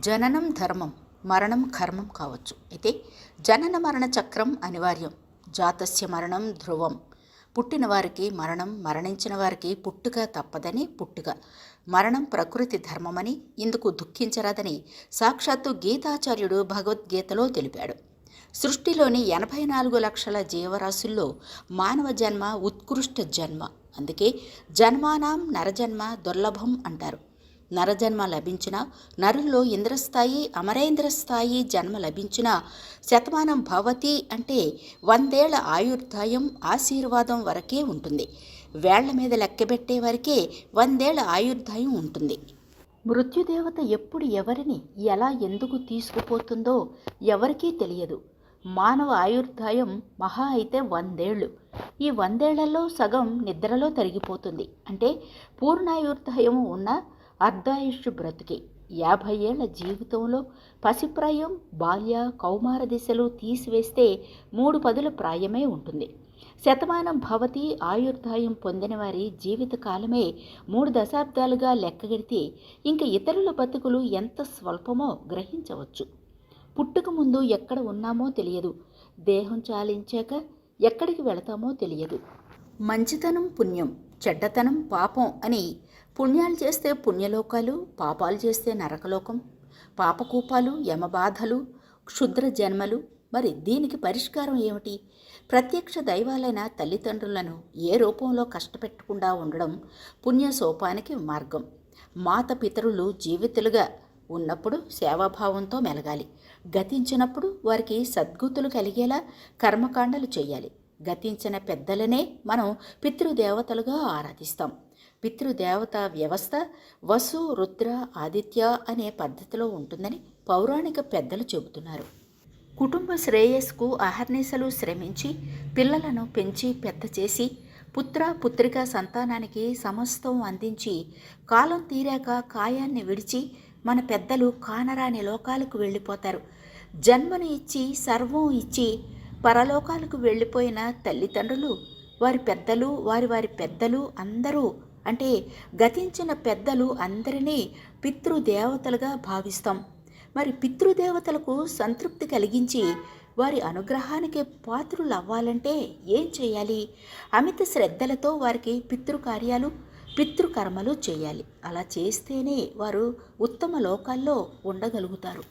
జననం ధర్మం మరణం కర్మం కావచ్చు. అయితే జనన మరణ చక్రం అనివార్యం. జాతస్య మరణం ధ్రువం. పుట్టిన వారికి మరణం మరణించిన వారికి పుట్టుక తప్పదని పుట్టుక. మరణం ప్రకృతి ధర్మమని ఇందుకు దుఃఖించరాదని సాక్షాత్తు గీతాచార్యుడు భగవద్గీతలో తెలిపాడు. సృష్టిలోని ఎనభై నాలుగు లక్షల జీవరాశుల్లో మానవ జన్మ ఉత్కృష్ట జన్మ. అందుకే జన్మానాం నరజన్మ దుర్లభం అంటారు. నరజన్మ లభించిన నరుల్లో ఇంద్రస్థాయి అమరేంద్రస్థాయి జన్మ లభించిన శతమానం భవతి అంటే వందేళ్ళ ఆయుర్దాయం ఆశీర్వాదం వరకే ఉంటుంది. వేళ్ళ మీద లెక్కబెట్టే వరకే వందేళ్ళ ఆయుర్దాయం ఉంటుంది. మృత్యుదేవత ఎప్పుడు ఎవరిని ఎలా ఎందుకు తీసుకుపోతుందో ఎవరికీ తెలియదు. మానవ ఆయుర్దాయం మహా అయితే వందేళ్ళు ఈ వందేళ్ళలో సగం నిద్రలో తరిగిపోతుంది. అంటే పూర్ణాయుర్దాయం ఉన్న అర్ధాయుషు బ్రతికి. యాభై ఏళ్ళ జీవితంలో పసిప్రాయం బాల్య కౌమార దిశలు తీసివేస్తే మూడు పదుల ప్రాయమే ఉంటుంది. శతమానం భవతి ఆయుర్దాయం పొందిన వారి జీవితకాలమే మూడు దశాబ్దాలుగా లెక్కగడితే ఇంక ఇతరుల బతుకులు ఎంత స్వల్పమో గ్రహించవచ్చు. పుట్టుక ముందు ఎక్కడ ఉన్నామో తెలియదు. దేహం చాలించాక ఎక్కడికి వెళతామో తెలియదు. మంచితనం పుణ్యం చెడ్డతనం పాపం అని పుణ్యాలు చేస్తే పుణ్యలోకాలు పాపాలు చేస్తే నరకలోకం పాపకూపాలు యమబాధలు క్షుద్ర జన్మలు. మరి దీనికి పరిష్కారం ఏమిటి? ప్రత్యక్ష దైవాలైన తల్లిదండ్రులను ఏ రూపంలో కష్టపెట్టకుండా ఉండడం పుణ్య సోపానికి మార్గం. మాత పితరులు జీవితులుగా ఉన్నప్పుడు సేవాభావంతో మెలగాలి. గతించినప్పుడు వారికి సద్గుతులు కలిగేలా కర్మకాండలు చేయాలి. గతించిన పెద్దలనే మనం పితృదేవతలుగా ఆరాధిస్తాం. పితృదేవత వ్యవస్థ వసు రుద్ర ఆదిత్య అనే పద్ధతిలో ఉంటుందని పౌరాణిక పెద్దలు చెబుతున్నారు. కుటుంబ శ్రేయస్కు అహర్నిశలు శ్రమించి పిల్లలను పెంచి పెద్ద చేసి పుత్ర పుత్రిక సంతానానికి సమస్తం అందించి కాలం తీరాక కాయాన్ని విడిచి మన పెద్దలు కానరాని లోకాలకు వెళ్ళిపోతారు. జన్మను ఇచ్చి సర్వం ఇచ్చి పరలోకాలకు వెళ్ళిపోయిన తల్లిదండ్రులు వారి పెద్దలు వారి వారి పెద్దలు అందరూ అంటే గతించిన పెద్దలు అందరినీ పితృదేవతలుగా భావిస్తాం. మరి పితృదేవతలకు సంతృప్తి కలిగించి వారి అనుగ్రహానికి పాత్రులు అవ్వాలంటే ఏం చేయాలి? అమిత శ్రద్ధలతో వారికి పితృకార్యాలు పితృకర్మలు చేయాలి. అలా చేస్తేనే వారు ఉత్తమ లోకాల్లో ఉండగలుగుతారు.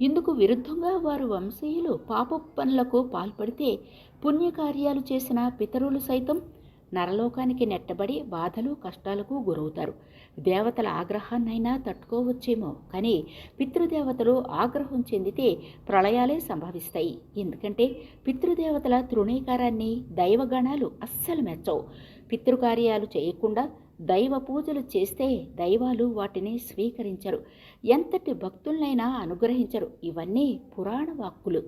ఇందుకు విరుద్ధంగా వారు వంశీయులు పాప పనులకు పాల్పడితే పుణ్యకార్యాలు చేసిన పితరులు సైతం నరలోకానికి నెట్టబడి బాధలు కష్టాలకు గురవుతారు. దేవతల ఆగ్రహాన్నైనా తట్టుకోవచ్చేమో కానీ పితృదేవతలు ఆగ్రహం చెందితే ప్రళయాలే సంభవిస్తాయి. ఎందుకంటే పితృదేవతల తృణీకారాన్ని దైవగణాలు అస్సలు మెచ్చవు. పితృకార్యాలు చేయకుండా దైవ పూజలు చేస్తే దైవాలు వాటిని స్వీకరించరు. ఎంతటి భక్తులనైనా అనుగ్రహించరు. ఇవన్నీ పురాణ వాక్కులు.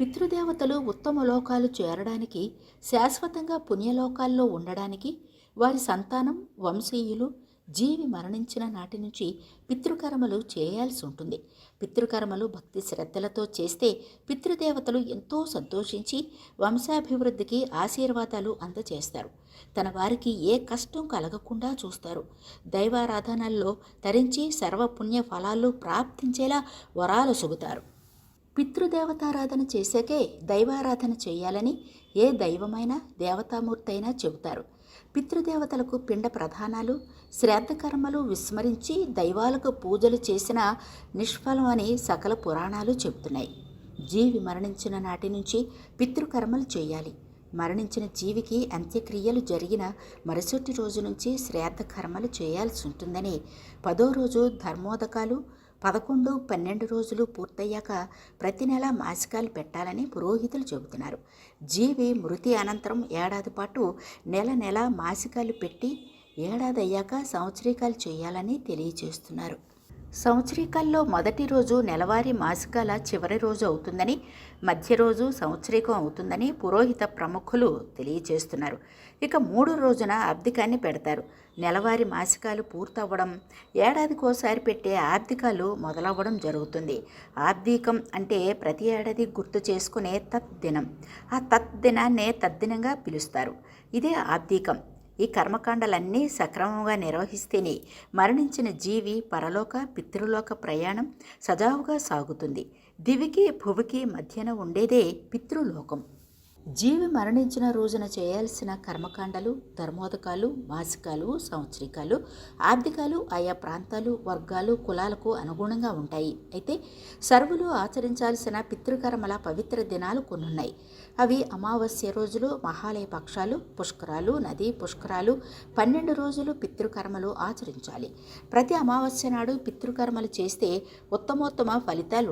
పితృదేవతలు ఉత్తమ లోకాలు చేరడానికి శాశ్వతంగా పుణ్యలోకాల్లో ఉండడానికి వారి సంతానం వంశీయులు జీవి మరణించిన నాటి నుంచి పితృకర్మలు చేయాల్సి ఉంటుంది. పితృకర్మలు భక్తి శ్రద్ధలతో చేస్తే పితృదేవతలు ఎంతో సంతోషించి వంశాభివృద్ధికి ఆశీర్వాదాలు అందజేస్తారు తన వారికి ఏ కష్టం కలగకుండా చూస్తారు. దైవారాధనల్లో తరించి సర్వపుణ్య ఫలాలు ప్రాప్తించేలా వరాలు సుగుతారు. పితృదేవతారాధన చేశాకే దైవారాధన చేయాలని ఏ దైవమైనా దేవతామూర్తి అయినా చెబుతారు. పితృదేవతలకు పిండ ప్రధానాలు శ్రాద్ధకర్మలు విస్మరించి దైవాలకు పూజలు చేసిన నిష్ఫలమని సకల పురాణాలు చెబుతున్నాయి. జీవి మరణించిన నాటి నుంచి పితృకర్మలు చేయాలి. మరణించిన జీవికి అంత్యక్రియలు జరిగిన మరుసటి రోజు నుంచి శ్రాద్ధ కర్మలు చేయాల్సి ఉంటుందని పదో రోజు ధర్మోదకాలు పదకొండు పన్నెండు రోజులు పూర్తయ్యాక ప్రతి నెల మాసికాలు పెట్టాలని పురోహితులు చెబుతున్నారు. జీవి మృతి అనంతరం ఏడాది పాటు నెల నెల మాసికాలు పెట్టి ఏడాది అయ్యాక సంవత్సరీకాలు చేయాలని తెలియజేస్తున్నారు. సంవత్సరీకాల్లో మొదటి రోజు నెలవారీ మాసికాల చివరి రోజు అవుతుందని మధ్య రోజు సంవత్సరీకం అవుతుందని పురోహిత ప్రముఖులు తెలియజేస్తున్నారు. ఇక మూడు రోజున అబ్దికాన్ని పెడతారు. నెలవారి మాసికాలు పూర్తవ్వడం ఏడాదికోసారి పెట్టే ఆర్థికాలు మొదలవ్వడం జరుగుతుంది. ఆర్థికం అంటే ప్రతి ఏడాది గుర్తు చేసుకునే తద్దినం ఆ తద్దినాన్నే తద్దినంగా పిలుస్తారు. ఇదే ఆర్థికం. ఈ కర్మకాండలన్నీ సక్రమంగా నిర్వహిస్తేనే మరణించిన జీవి పరలోక పితృలోక ప్రయాణం సజావుగా సాగుతుంది. దివికి భువికి మధ్యన ఉండేదే పితృలోకం. జీవి మరణించిన రోజున చేయాల్సిన కర్మకాండలు ధర్మోదకాలు మాసికాలు సంవత్సరికాలు ఆర్థికాలు ఆయా ప్రాంతాలు వర్గాలు కులాలకు అనుగుణంగా ఉంటాయి. అయితే సర్వులు ఆచరించాల్సిన పితృకర్మల పవిత్ర దినాలు కొన్నున్నాయి. అవి అమావాస్య రోజులు మహాలయ పక్షాలు పుష్కరాలు నది పుష్కరాలు పన్నెండు రోజులు పితృకర్మలు ఆచరించాలి. ప్రతి అమావాస్య నాడు పితృకర్మలు చేస్తే ఉత్తమోత్తమ ఫలితాలు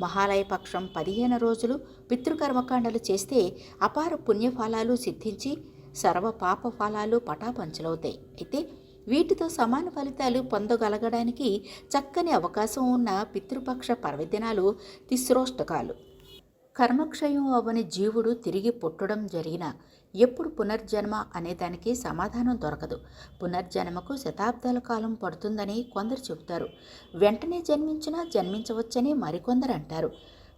మహాలయపక్షం మహాలయ పక్షం పదిహేను రోజులు పితృకర్మకాండలు చేస్తే అపార పుణ్యఫలాలు సిద్ధించి సర్వ పాప ఫలాలు పటాపంచలవుతాయి. అయితే వీటితో సమాన ఫలితాలు పొందగలగడానికి చక్కని అవకాశం ఉన్న పితృపక్ష పర్వదినాలు తిస్రోష్టకాలు. కర్మక్షయం అవని జీవుడు తిరిగి పుట్టడం జరిగిన ఎప్పుడు పునర్జన్మ అనేదానికి సమాధానం దొరకదు. పునర్జన్మకు శతాబ్దాల కాలం పడుతుందని కొందరు చెబుతారు. వెంటనే జన్మించినా జన్మించవచ్చని మరికొందరు అంటారు.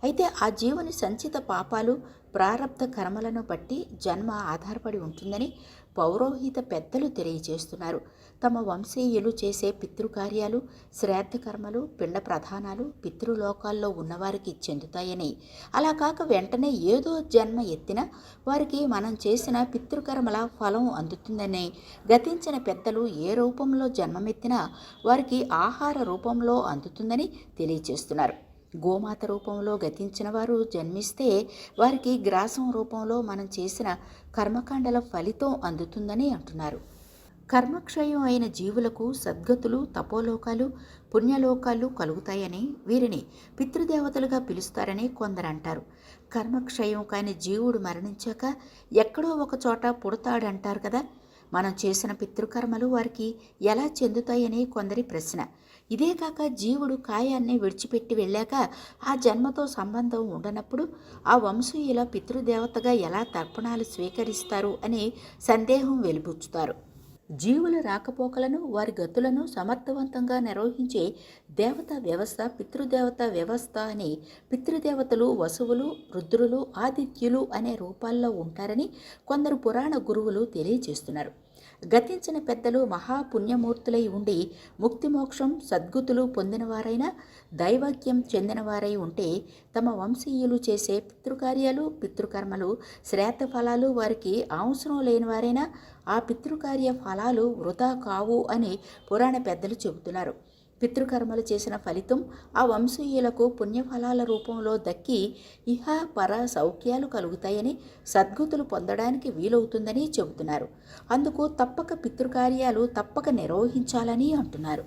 అయితే ఆ జీవుని సంచిత పాపాలు ప్రారబ్ధ కర్మలను బట్టి జన్మ ఆధారపడి ఉంటుందని పౌరోహిత పెద్దలు తెలియజేస్తున్నారు. తమ వంశీయులు చేసే పితృకార్యాలు శ్రాద్ధ కర్మలు పిండ ప్రధానాలు పితృలోకాల్లో ఉన్నవారికి చెందుతాయని. అలా కాక వెంటనే ఏదో జన్మ ఎత్తినా వారికి మనం చేసిన పితృకర్మల ఫలం అందుతుందని గతించిన పెద్దలు ఏ రూపంలో జన్మమెత్తినా వారికి ఆహార రూపంలో అందుతుందని తెలియజేస్తున్నారు. గోమాత రూపంలో గతించిన వారు జన్మిస్తే వారికి గ్రాసం రూపంలో మనం చేసిన కర్మకాండల ఫలితం అందుతుందని అంటున్నారు. కర్మక్షయం అయిన జీవులకు సద్గతులు తపోలోకాలు పుణ్యలోకాలు కలుగుతాయని వీరిని పితృదేవతలుగా పిలుస్తారని కొందరు అంటారు. కర్మక్షయం కాని జీవుడు మరణించాక ఎక్కడో ఒక చోట పుడతాడంటారు కదా. మనం చేసిన పితృకర్మలు వారికి ఎలా చెందుతాయని కొందరి ప్రశ్న. ఇదే కాక జీవుడు కాయాన్ని విడిచిపెట్టి వెళ్ళాక ఆ జన్మతో సంబంధం ఉండనప్పుడు ఆ వంశీయుల పితృదేవతగా ఎలా తర్పణాలు స్వీకరిస్తారు అని సందేహం వెలిబుచ్చుతారు. జీవుల రాకపోకలను వారి గతులను సమర్థవంతంగా నిర్వహించే దేవతా వ్యవస్థ పితృదేవత వ్యవస్థ అని పితృదేవతలు వసువులు రుద్రులు ఆదిత్యులు అనే రూపాల్లో ఉంటారని కొందరు పురాణ గురువులు తెలియజేస్తున్నారు. గతించిన పెద్దలు మహాపుణ్యమూర్తులై ఉండి ముక్తిమోక్షం సద్గుతులు పొందినవారైనా దైవాక్యం చెందినవారై ఉంటే తమ వంశీయులు చేసే పితృకార్యాలు పితృకర్మలు శ్రాద్ధ ఫలాలు వారికి అవసరం లేనివారైనా ఆ పితృకార్య ఫలాలు వృధా కావు అని పురాణ పెద్దలు చెబుతున్నారు. పితృకర్మలు చేసిన ఫలితం ఆ వంశీయులకు పుణ్యఫలాల రూపంలో దక్కి ఇహ పర సౌఖ్యాలు కలుగుతాయని సద్గుతులు పొందడానికి వీలవుతుందని చెబుతున్నారు. అందుకు తప్పక పితృకార్యాలు తప్పక నిర్వహించాలని అంటున్నారు.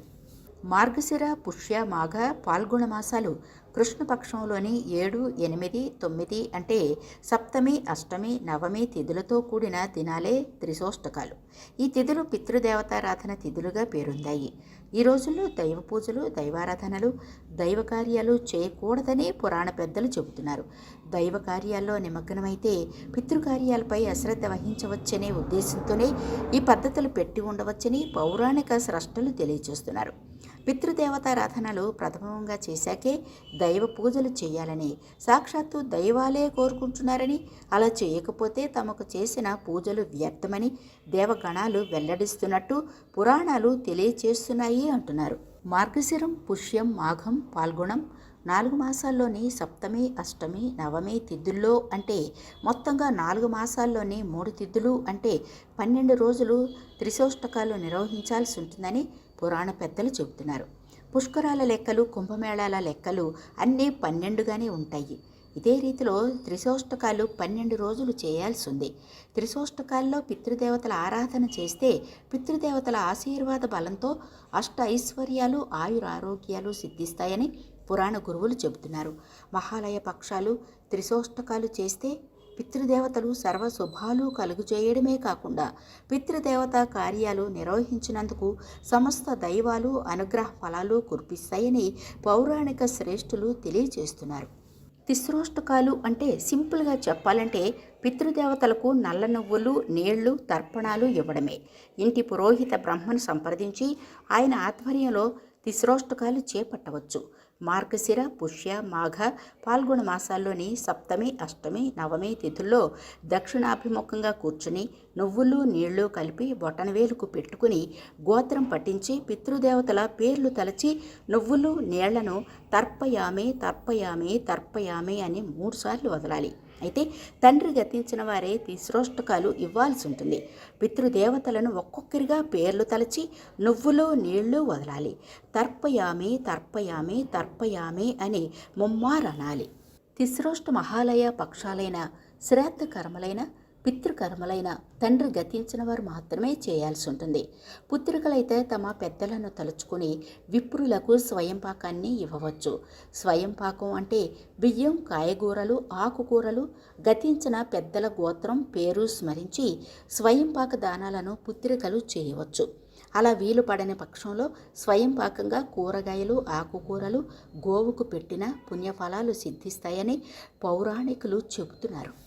మార్గశిర పుష్య మాఘ పాల్గొన మాసాలు కృష్ణపక్షంలోని ఏడు ఎనిమిది తొమ్మిది అంటే సప్తమి అష్టమి నవమి తిథులతో కూడిన దినాలే త్రిశోష్టకాలు. ఈ తిథులు పితృదేవతారాధన తిథులుగా పేరుందాయి. ఈ రోజుల్లో దైవ పూజలు దైవారాధనలు దైవ కార్యాలు చేయకూడదని పురాణ పెద్దలు చెబుతున్నారు. దైవ కార్యాల్లో నిమగ్నమైతే పితృకార్యాలపై అశ్రద్ధ వహించవచ్చనే ఉద్దేశంతోనే ఈ పద్ధతులు పెట్టి ఉండవచ్చని పౌరాణిక స్రష్టలు తెలియజేస్తున్నారు. పితృదేవతారాధనలు ప్రథమంగా చేశాకే దైవ పూజలు చేయాలని సాక్షాత్తు దైవాలే కోరుకుంటున్నారని అలా చేయకపోతే తమకు చేసిన పూజలు వ్యర్థమని దేవగణాలు వెల్లడిస్తున్నట్టు పురాణాలు తెలియచేస్తున్నాయి అంటున్నారు. మార్గశిరం పుష్యం మాఘం పాల్గొనం నాలుగు మాసాల్లోని సప్తమి అష్టమి నవమి తిథుల్లో అంటే మొత్తంగా నాలుగు మాసాల్లోని మూడు తిథులు అంటే పన్నెండు రోజులు త్రిశోష్టకాలు నిర్వహించాల్సి ఉంటుందని పురాణ పెద్దలు చెబుతున్నారు. పుష్కరాల లెక్కలు కుంభమేళాల లెక్కలు అన్నీ పన్నెండుగానే ఉంటాయి. ఇదే రీతిలో త్రిశోష్టకాలు పన్నెండు రోజులు చేయాల్సి ఉంది. త్రిశోష్టకాల్లో పితృదేవతల ఆరాధన చేస్తే పితృదేవతల ఆశీర్వాద బలంతో అష్ట ఐశ్వర్యాలు ఆయురారోగ్యాలు సిద్ధిస్తాయని పురాణ గురువులు చెబుతున్నారు. మహాలయ పక్షాలు త్రిశోష్టకాలు చేస్తే పితృదేవతలు సర్వ శుభాలు కలుగుచేయడమే కాకుండా పితృదేవత కార్యాలు నిర్వహించినందుకు సమస్త దైవాలు అనుగ్రహ ఫలాలు కురిపిస్తాయని పౌరాణిక శ్రేష్ఠులు తెలియజేస్తున్నారు. తిస్రోష్టకాలు అంటే సింపుల్గా చెప్పాలంటే పితృదేవతలకు నల్ల నువ్వులు నీళ్ళు తర్పణాలు ఇవ్వడమే. ఇంటి పురోహిత బ్రహ్మను సంప్రదించి ఆయన ఆధ్వర్యంలో తిస్రోష్టకాలు చేపట్టవచ్చు. మార్గశిర పుష్య మాఘ పాల్గొన మాసాల్లోని సప్తమి అష్టమి నవమి తిథుల్లో దక్షిణాభిముఖంగా కూర్చుని నువ్వులు నీళ్ళు కలిపి బొటనవేలుకు పెట్టుకుని గోత్రం పట్టించి పితృదేవతల పేర్లు తలచి నువ్వులు నీళ్ళను తర్పయామే తర్పయామే తర్పయామే అని మూడుసార్లు వదలాలి. అయితే తండ్రి గతించిన వారే తిశ్రోష్టకాలు ఇవ్వాల్సి ఉంటుంది. పితృదేవతలను ఒక్కొక్కరిగా పేర్లు తలచి నువ్వులు నీళ్ళు వదలాలి. తర్పయామే తర్పయామే తర్పయామే అని ముమ్మారనాలి. తిశ్రోష్ట మహాలయ పక్షాలైన శ్రాద్ధ కర్మలైన పితృకర్మలైన తండ్రి గతించిన వారు మాత్రమే చేయాల్సి ఉంటుంది. పుత్రికలైతే తమ పెద్దలను తలుచుకుని విప్రులకు స్వయంపాకాన్ని ఇవ్వవచ్చు. స్వయంపాకం అంటే బియ్యం కాయగూరలు ఆకుకూరలు గతించిన పెద్దల గోత్రం పేరు స్మరించి స్వయంపాక దానాలను పుత్రికలు చేయవచ్చు. అలా వీలు పడని పక్షంలో స్వయంపాకంగా కూరగాయలు ఆకుకూరలు గోవుకు పెట్టిన పుణ్యఫలాలు సిద్ధిస్తాయని పౌరాణికులు చెబుతున్నారు.